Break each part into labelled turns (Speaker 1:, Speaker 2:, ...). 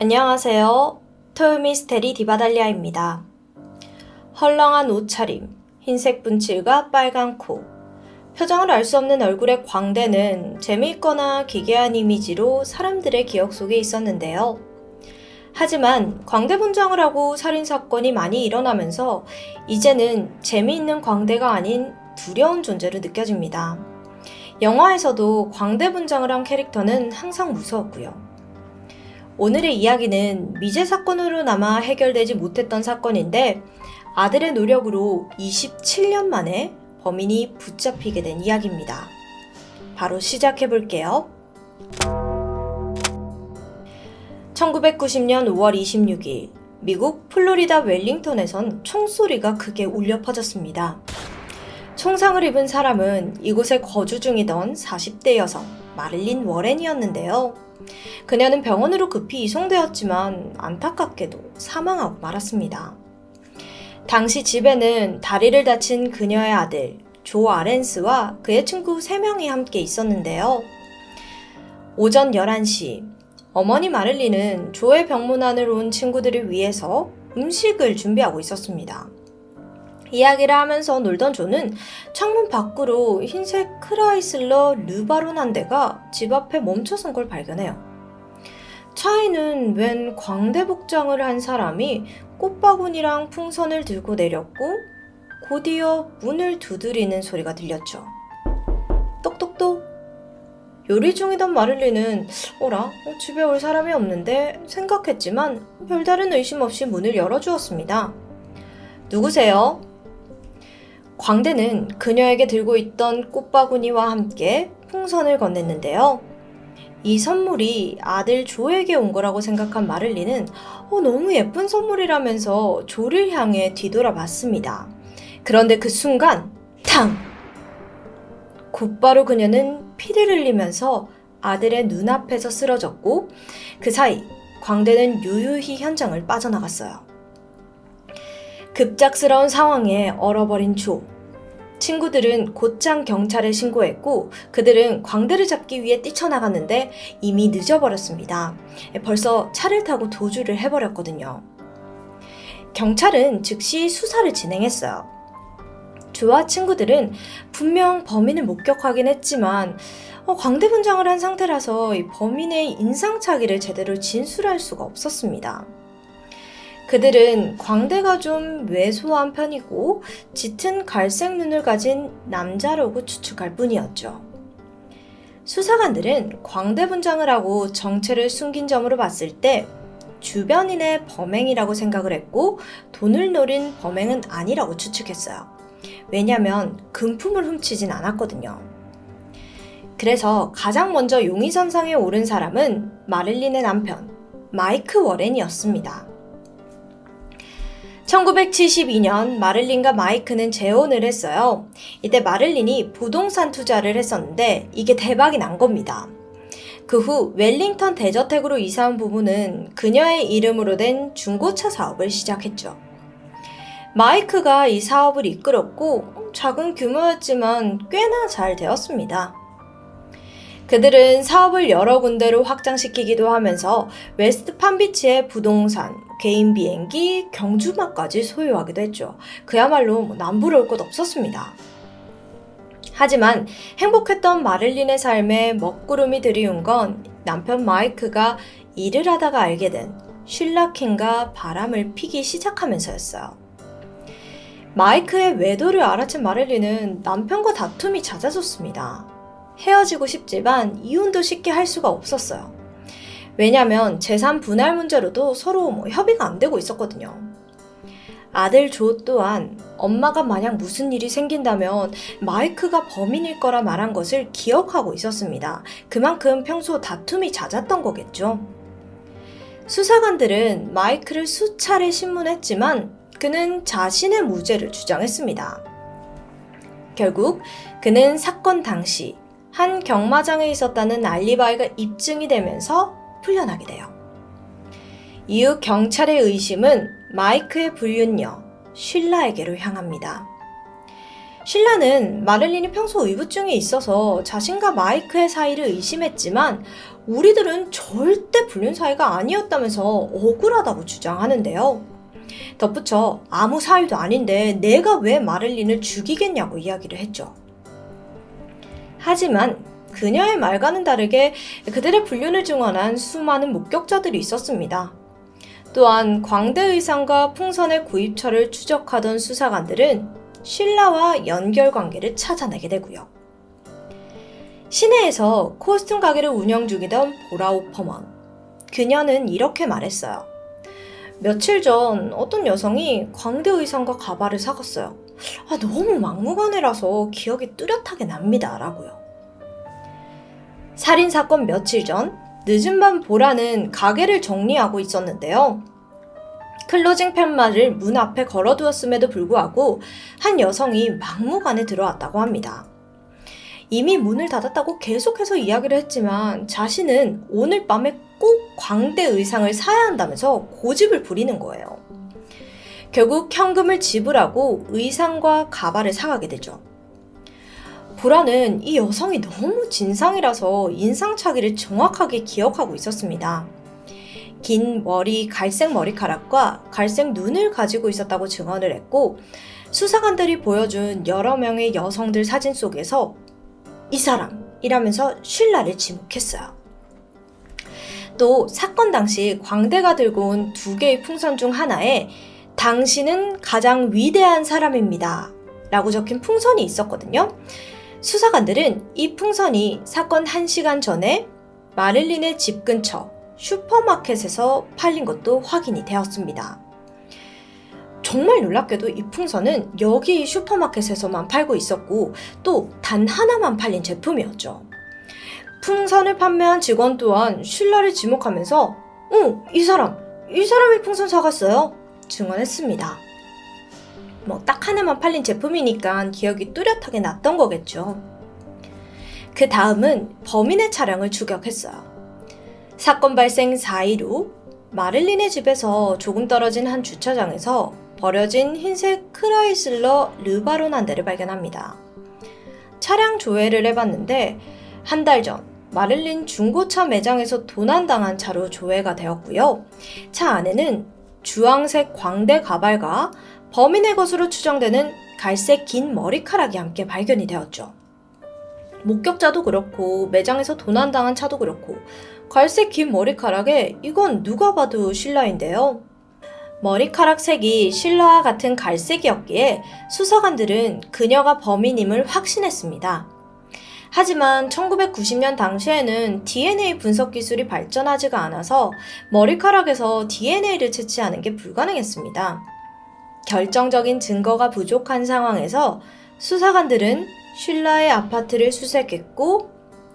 Speaker 1: 안녕하세요. 토요미스테리 디바달리아입니다. 헐렁한 옷차림, 흰색 분칠과 빨간 코, 표정을 알 수 없는 얼굴의 광대는 재미있거나 기괴한 이미지로 사람들의 기억 속에 있었는데요. 하지만 광대 분장을 하고 살인 사건이 많이 일어나면서 이제는 재미있는 광대가 아닌 두려운 존재로 느껴집니다. 영화에서도 광대 분장을 한 캐릭터는 항상 무서웠고요. 오늘의 이야기는 미제 사건으로 남아 해결되지 못했던 사건인데 아들의 노력으로 27년 만에 범인이 붙잡히게 된 이야기입니다. 바로 시작해 볼게요. 1990년 5월 26일 미국 플로리다 웰링턴에선 총소리가 크게 울려 퍼졌습니다. 총상을 입은 사람은 이곳에 거주 중이던 40대 여성 마릴린 워렌이었는데요. 그녀는 병원으로 급히 이송되었지만 안타깝게도 사망하고 말았습니다. 당시 집에는 다리를 다친 그녀의 아들 조 아렌스와 그의 친구 3명이 함께 있었는데요. 오전 11시 어머니 마를리는 조의 병문 안을 온 친구들을 위해서 음식을 준비하고 있었습니다. 이야기를 하면서 놀던 조는 창문 밖으로 흰색 크라이슬러 르바론 한 대가 집 앞에 멈춰선 걸 발견해요. 차에는 웬 광대 복장을 한 사람이 꽃바구니랑 풍선을 들고 내렸고 곧이어 문을 두드리는 소리가 들렸죠. 똑똑똑. 요리 중이던 마를리는 어라 어, 집에 올 사람이 없는데 생각했지만 별다른 의심 없이 문을 열어주었습니다. 누구세요? 광대는 그녀에게 들고 있던 꽃바구니와 함께 풍선을 건넸는데요. 이 선물이 아들 조에게 온 거라고 생각한 마를리는 어, 너무 예쁜 선물이라면서 조를 향해 뒤돌아봤습니다. 그런데 그 순간 탕! 곧바로 그녀는 피를 흘리면서 아들의 눈앞에서 쓰러졌고 그 사이 광대는 유유히 현장을 빠져나갔어요. 급작스러운 상황에 얼어버린 조. 친구들은 곧장 경찰에 신고했고 그들은 광대를 잡기 위해 뛰쳐나갔는데 이미 늦어버렸습니다. 벌써 차를 타고 도주를 해버렸거든요. 경찰은 즉시 수사를 진행했어요. 조와 친구들은 분명 범인을 목격하긴 했지만 어, 광대 분장을 한 상태라서 이 범인의 인상착의를 제대로 진술할 수가 없었습니다. 그들은 광대가 좀 왜소한 편이고 짙은 갈색 눈을 가진 남자라고 추측할 뿐이었죠. 수사관들은 광대 분장을 하고 정체를 숨긴 점으로 봤을 때 주변인의 범행이라고 생각을 했고 돈을 노린 범행은 아니라고 추측했어요. 왜냐면 금품을 훔치진 않았거든요. 그래서 가장 먼저 용의선상에 오른 사람은 마릴린의 남편 마이크 워렌이었습니다. 1972년 마를린과 마이크는 재혼을 했어요. 이때 마를린이 부동산 투자를 했었는데 이게 대박이 난 겁니다. 그 후 웰링턴 대저택으로 이사한 부부는 그녀의 이름으로 된 중고차 사업을 시작했죠. 마이크가 이 사업을 이끌었고 작은 규모였지만 꽤나 잘 되었습니다. 그들은 사업을 여러 군데로 확장시키기도 하면서 웨스트 팜비치의 부동산, 개인 비행기, 경주마까지 소유하기도 했죠. 그야말로 뭐 남부러울 것 없었습니다. 하지만 행복했던 마를린의 삶에 먹구름이 들이운 건 남편 마이크가 일을 하다가 알게 된 쉴라킹과 바람을 피기 시작하면서였어요. 마이크의 외도를 알아챈 마를린은 남편과 다툼이 잦아졌습니다. 헤어지고 싶지만 이혼도 쉽게 할 수가 없었어요. 왜냐면 재산 분할 문제로도 서로 뭐 협의가 안 되고 있었거든요. 아들 조 또한 엄마가 만약 무슨 일이 생긴다면 마이크가 범인일 거라 말한 것을 기억하고 있었습니다. 그만큼 평소 다툼이 잦았던 거겠죠. 수사관들은 마이크를 수차례 신문했지만 그는 자신의 무죄를 주장했습니다. 결국 그는 사건 당시 한 경마장에 있었다는 알리바이가 입증이 되면서 풀려나게 돼요. 이후 경찰의 의심은 마이크의 불륜녀 쉴라에게로 향합니다. 쉴라는 마를린이 평소 의부증이 있어서 자신과 마이크의 사이를 의심했지만 우리들은 절대 불륜 사이가 아니었다면서 억울하다고 주장하는데요. 덧붙여 아무 사이도 아닌데 내가 왜 마를린을 죽이겠냐고 이야기를 했죠. 하지만 그녀의 말과는 다르게 그들의 불륜을 증언한 수많은 목격자들이 있었습니다. 또한 광대 의상과 풍선의 구입처를 추적하던 수사관들은 신라와 연결 관계를 찾아내게 되고요. 시내에서 코스튬 가게를 운영 중이던 보라 오퍼먼. 그녀는 이렇게 말했어요. 며칠 전 어떤 여성이 광대 의상과 가발을 사갔어요. 아, 너무 막무가내라서 기억이 뚜렷하게 납니다. 라고요. 살인사건 며칠 전, 늦은 밤 보라는 가게를 정리하고 있었는데요. 클로징 팻말을 문 앞에 걸어두었음에도 불구하고 한 여성이 막무가내 들어왔다고 합니다. 이미 문을 닫았다고 계속해서 이야기를 했지만 자신은 오늘 밤에 꼭 광대 의상을 사야 한다면서 고집을 부리는 거예요. 결국 현금을 지불하고 의상과 가발을 사가게 되죠. 보라는 이 여성이 너무 진상이라서 인상착의를 정확하게 기억하고 있었습니다. 긴 머리, 갈색 머리카락과 갈색 눈을 가지고 있었다고 증언을 했고, 수사관들이 보여준 여러 명의 여성들 사진 속에서 이 사람이라면서 신라를 지목했어요. 또 사건 당시 광대가 들고 온 두 개의 풍선 중 하나에 당신은 가장 위대한 사람입니다. 라고 적힌 풍선이 있었거든요. 수사관들은 이 풍선이 사건 1시간 전에 마릴린의 집 근처 슈퍼마켓에서 팔린 것도 확인이 되었습니다. 정말 놀랍게도 이 풍선은 여기 슈퍼마켓에서만 팔고 있었고 또 단 하나만 팔린 제품이었죠. 풍선을 판매한 직원 또한 신라를 지목하면서 응, 이 사람, 이 사람이 풍선 사갔어요. 증언했습니다. 뭐 딱 하나만 팔린 제품이니까 기억이 뚜렷하게 났던 거겠죠. 그 다음은 범인의 차량을 추격했어요. 사건 발생 4일 후 마릴린의 집에서 조금 떨어진 한 주차장에서 버려진 흰색 크라이슬러 르바론 한 대를 발견합니다. 차량 조회를 해봤는데 한 달 전 마릴린 중고차 매장에서 도난당한 차로 조회가 되었고요. 차 안에는 주황색 광대 가발과 범인의 것으로 추정되는 갈색 긴 머리카락이 함께 발견이 되었죠. 목격자도 그렇고 매장에서 도난당한 차도 그렇고 갈색 긴 머리카락에 이건 누가 봐도 신라인데요. 머리카락 색이 신라와 같은 갈색이었기에 수사관들은 그녀가 범인임을 확신했습니다. 하지만 1990년 당시에는 DNA 분석 기술이 발전하지가 않아서 머리카락에서 DNA를 채취하는 게 불가능했습니다. 결정적인 증거가 부족한 상황에서 수사관들은 쉴라의 아파트를 수색했고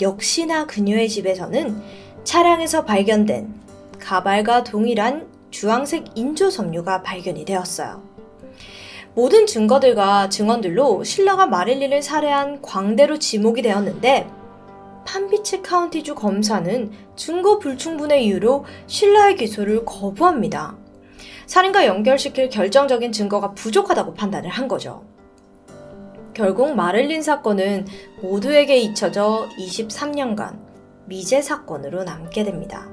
Speaker 1: 역시나 그녀의 집에서는 차량에서 발견된 가발과 동일한 주황색 인조 섬유가 발견이 되었어요. 모든 증거들과 증언들로 신라가 마릴리를 살해한 광대로 지목이 되었는데 판비치 카운티주 검사는 증거 불충분의 이유로 신라의 기소를 거부합니다. 살인과 연결시킬 결정적인 증거가 부족하다고 판단을 한 거죠. 결국 마릴린 사건은 모두에게 잊혀져 23년간 미제 사건으로 남게 됩니다.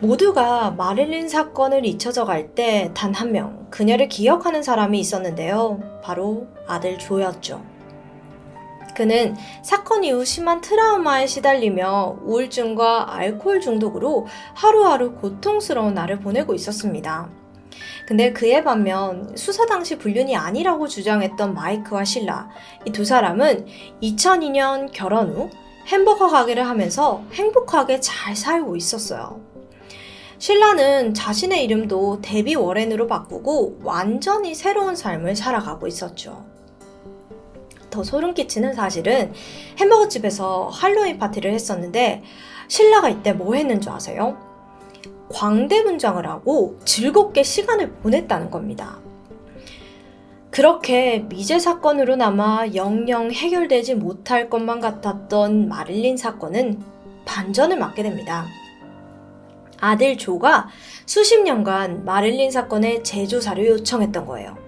Speaker 1: 모두가 마릴린 사건을 잊혀져 갈 때 단 한 명, 그녀를 기억하는 사람이 있었는데요. 바로 아들 조였죠. 그는 사건 이후 심한 트라우마에 시달리며 우울증과 알코올 중독으로 하루하루 고통스러운 날을 보내고 있었습니다. 근데 그에 반면 수사 당시 불륜이 아니라고 주장했던 마이크와 신라, 이 두 사람은 2002년 결혼 후 햄버거 가게를 하면서 행복하게 잘 살고 있었어요. 신라는 자신의 이름도 데비 워렌으로 바꾸고 완전히 새로운 삶을 살아가고 있었죠. 더 소름 끼치는 사실은 햄버거 집에서 할로윈 파티를 했었는데 신라가 이때 뭐 했는 줄 아세요? 광대 분장을 하고 즐겁게 시간을 보냈다는 겁니다. 그렇게 미제 사건으로 남아 영영 해결되지 못할 것만 같았던 마릴린 사건은 반전을 맞게 됩니다. 아들 조가 수십 년간 마릴린 사건의 재조사를 요청했던 거예요.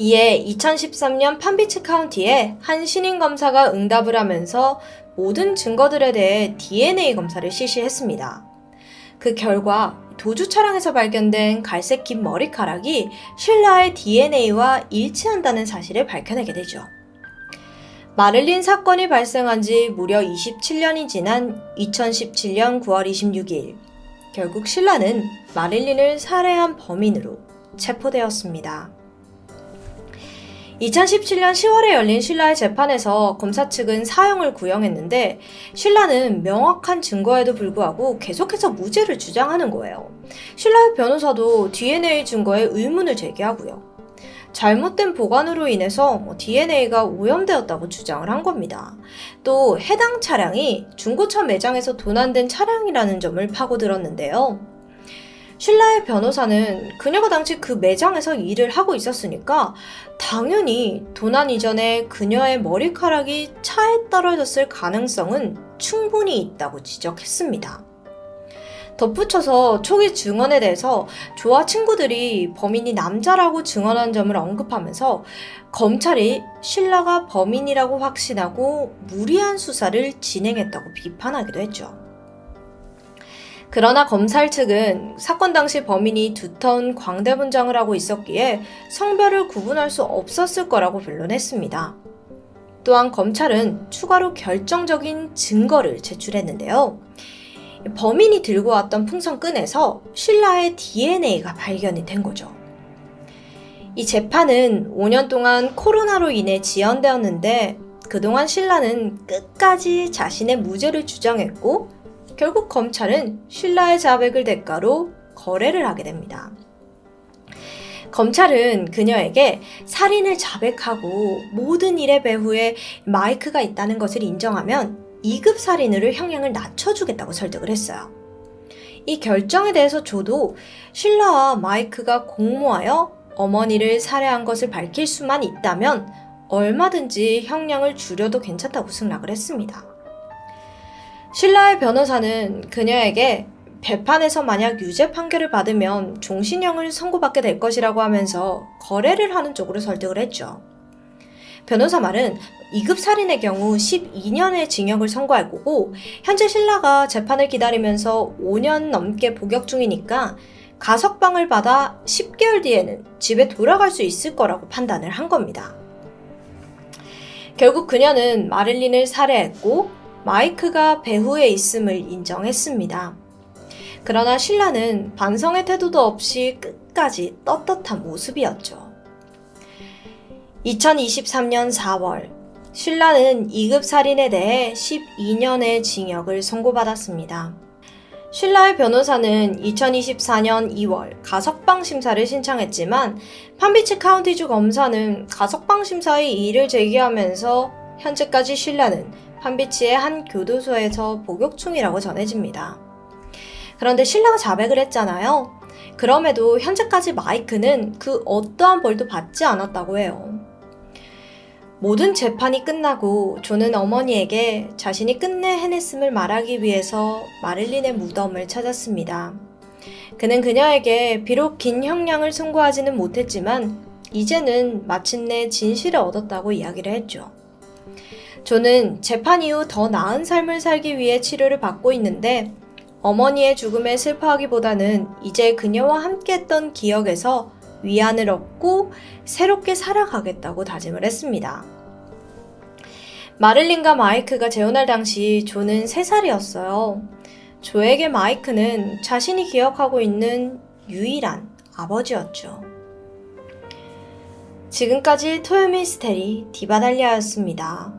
Speaker 1: 이에 2013년 판비치 카운티에 한 신인 검사가 응답을 하면서 모든 증거들에 대해 DNA 검사를 실시했습니다. 그 결과 도주 차량에서 발견된 갈색 긴 머리카락이 쉴라의 DNA와 일치한다는 사실을 밝혀내게 되죠. 마를린 사건이 발생한 지 무려 27년이 지난 2017년 9월 26일, 결국 신라는 마릴린을 살해한 범인으로 체포되었습니다. 2017년 10월에 열린 신라의 재판에서 검사 측은 사형을 구형했는데 신라는 명확한 증거에도 불구하고 계속해서 무죄를 주장하는 거예요. 신라의 변호사도 DNA 증거에 의문을 제기하고요. 잘못된 보관으로 인해서 뭐 DNA가 오염되었다고 주장을 한 겁니다. 또 해당 차량이 중고차 매장에서 도난된 차량이라는 점을 파고들었는데요. 신라의 변호사는 그녀가 당시 그 매장에서 일을 하고 있었으니까 당연히 도난 이전에 그녀의 머리카락이 차에 떨어졌을 가능성은 충분히 있다고 지적했습니다. 덧붙여서 초기 증언에 대해서 조아 친구들이 범인이 남자라고 증언한 점을 언급하면서 검찰이 신라가 범인이라고 확신하고 무리한 수사를 진행했다고 비판하기도 했죠. 그러나 검찰 측은 사건 당시 범인이 두터운 광대 분장을 하고 있었기에 성별을 구분할 수 없었을 거라고 변론했습니다. 또한 검찰은 추가로 결정적인 증거를 제출했는데요. 범인이 들고 왔던 풍선끈에서 신라의 DNA가 발견이 된 거죠. 이 재판은 5년 동안 코로나로 인해 지연되었는데 그동안 신라는 끝까지 자신의 무죄를 주장했고 결국 검찰은 신라의 자백을 대가로 거래를 하게 됩니다. 검찰은 그녀에게 살인을 자백하고 모든 일의 배후에 마이크가 있다는 것을 인정하면 2급 살인으로 형량을 낮춰주겠다고 설득을 했어요. 이 결정에 대해서 저도 신라와 마이크가 공모하여 어머니를 살해한 것을 밝힐 수만 있다면 얼마든지 형량을 줄여도 괜찮다고 승낙을 했습니다. 신라의 변호사는 그녀에게 배판에서 만약 유죄 판결을 받으면 종신형을 선고받게 될 것이라고 하면서 거래를 하는 쪽으로 설득을 했죠. 변호사 말은 2급 살인의 경우 12년의 징역을 선고할 거고 현재 신라가 재판을 기다리면서 5년 넘게 복역 중이니까 가석방을 받아 10개월 뒤에는 집에 돌아갈 수 있을 거라고 판단을 한 겁니다. 결국 그녀는 마릴린을 살해했고 마이크가 배후에 있음을 인정했습니다. 그러나 신라는 반성의 태도도 없이 끝까지 떳떳한 모습이었죠. 2023년 4월, 신라는 2급 살인에 대해 12년의 징역을 선고받았습니다. 신라의 변호사는 2024년 2월 가석방 심사를 신청했지만 판비치 카운티주 검사는 가석방 심사의 이의를 제기하면서 현재까지 신라는 판비치의 한 교도소에서 복역 중이라고 전해집니다. 그런데 신라가 자백을 했잖아요. 그럼에도 현재까지 마이크는 그 어떠한 벌도 받지 않았다고 해요. 모든 재판이 끝나고 조는 어머니에게 자신이 끝내 해냈음을 말하기 위해서 마릴린의 무덤을 찾았습니다. 그는 그녀에게 비록 긴 형량을 선고하지는 못했지만 이제는 마침내 진실을 얻었다고 이야기를 했죠. 조는 재판 이후 더 나은 삶을 살기 위해 치료를 받고 있는데 어머니의 죽음에 슬퍼하기보다는 이제 그녀와 함께 했던 기억에서 위안을 얻고 새롭게 살아가겠다고 다짐을 했습니다. 마를린과 마이크가 재혼할 당시 조는 3살이었어요. 조에게 마이크는 자신이 기억하고 있는 유일한 아버지였죠. 지금까지 토요미스테리 디바달리아였습니다.